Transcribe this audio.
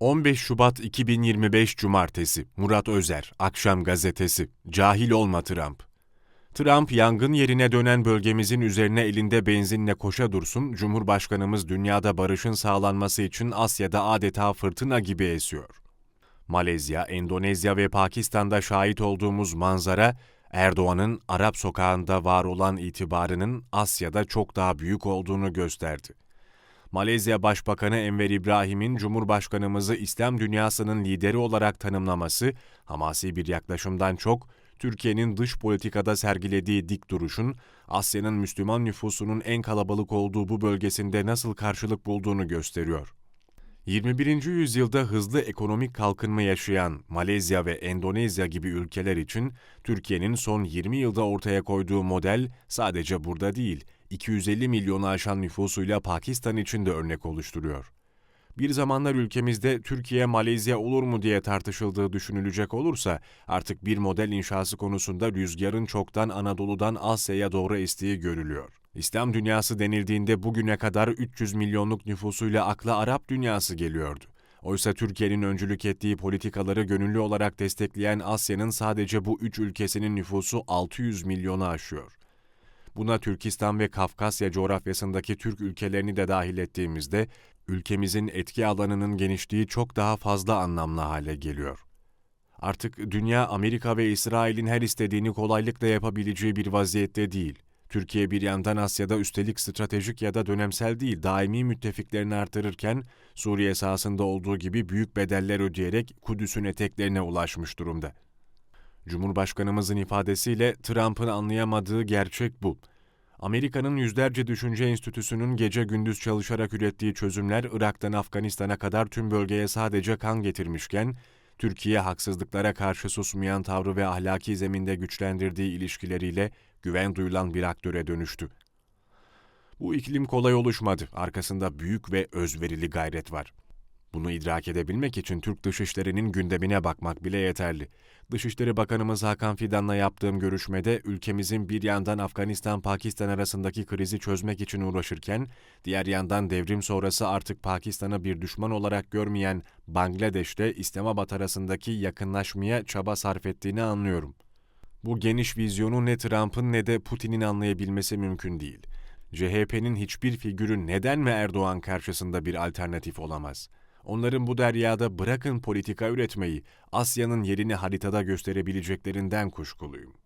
15 Şubat 2025 Cumartesi Murat Özer, Akşam Gazetesi, Cahil olma Trump. Trump yangın yerine dönen bölgemizin üzerine elinde benzinle koşa dursun, Cumhurbaşkanımız dünyada barışın sağlanması için Asya'da adeta fırtına gibi esiyor. Malezya, Endonezya ve Pakistan'da şahit olduğumuz manzara, Erdoğan'ın Arap sokağında var olan itibarının Asya'da çok daha büyük olduğunu gösterdi. Malezya Başbakanı Enver İbrahim'in Cumhurbaşkanımızı İslam dünyasının lideri olarak tanımlaması, hamasi bir yaklaşımdan çok, Türkiye'nin dış politikada sergilediği dik duruşun, Asya'nın Müslüman nüfusunun en kalabalık olduğu bu bölgesinde nasıl karşılık bulduğunu gösteriyor. 21. yüzyılda hızlı ekonomik kalkınma yaşayan Malezya ve Endonezya gibi ülkeler için Türkiye'nin son 20 yılda ortaya koyduğu model sadece burada değil, 250 milyonu aşan nüfusuyla Pakistan için de örnek oluşturuyor. Bir zamanlar ülkemizde Türkiye Malezya olur mu diye tartışıldığı düşünülecek olursa artık bir model inşası konusunda rüzgarın çoktan Anadolu'dan Asya'ya doğru estiği görülüyor. İslam dünyası denildiğinde bugüne kadar 300 milyonluk nüfusuyla akla Arap dünyası geliyordu. Oysa Türkiye'nin öncülük ettiği politikaları gönüllü olarak destekleyen Asya'nın sadece bu üç ülkesinin nüfusu 600 milyonu aşıyor. Buna Türkistan ve Kafkasya coğrafyasındaki Türk ülkelerini de dahil ettiğimizde ülkemizin etki alanının genişliği çok daha fazla anlamlı hale geliyor. Artık dünya Amerika ve İsrail'in her istediğini kolaylıkla yapabileceği bir vaziyette değil. Türkiye bir yandan Asya'da üstelik stratejik ya da dönemsel değil daimi müttefiklerini artırırken Suriye sahasında olduğu gibi büyük bedeller ödeyerek Kudüs'ün eteklerine ulaşmış durumda. Cumhurbaşkanımızın ifadesiyle Trump'ın anlayamadığı gerçek bu. Amerika'nın yüzlerce düşünce enstitüsünün gece gündüz çalışarak ürettiği çözümler Irak'tan Afganistan'a kadar tüm bölgeye sadece kan getirmişken, Türkiye haksızlıklara karşı susmayan tavrı ve ahlaki zeminde güçlendirdiği ilişkileriyle güven duyulan bir aktöre dönüştü. Bu iklim kolay oluşmadı. Arkasında büyük ve özverili gayret var. Bunu idrak edebilmek için Türk Dışişleri'nin gündemine bakmak bile yeterli. Dışişleri Bakanımız Hakan Fidan'la yaptığım görüşmede ülkemizin bir yandan Afganistan-Pakistan arasındaki krizi çözmek için uğraşırken, diğer yandan devrim sonrası artık Pakistan'ı bir düşman olarak görmeyen Bangladeş'te İslamabad arasındaki yakınlaşmaya çaba sarf ettiğini anlıyorum. Bu geniş vizyonu ne Trump'ın ne de Putin'in anlayabilmesi mümkün değil. CHP'nin hiçbir figürü neden mi Erdoğan karşısında bir alternatif olamaz?'' Onların bu deryada bırakın politika üretmeyi, Asya'nın yerini haritada gösterebileceklerinden kuşkuluyum.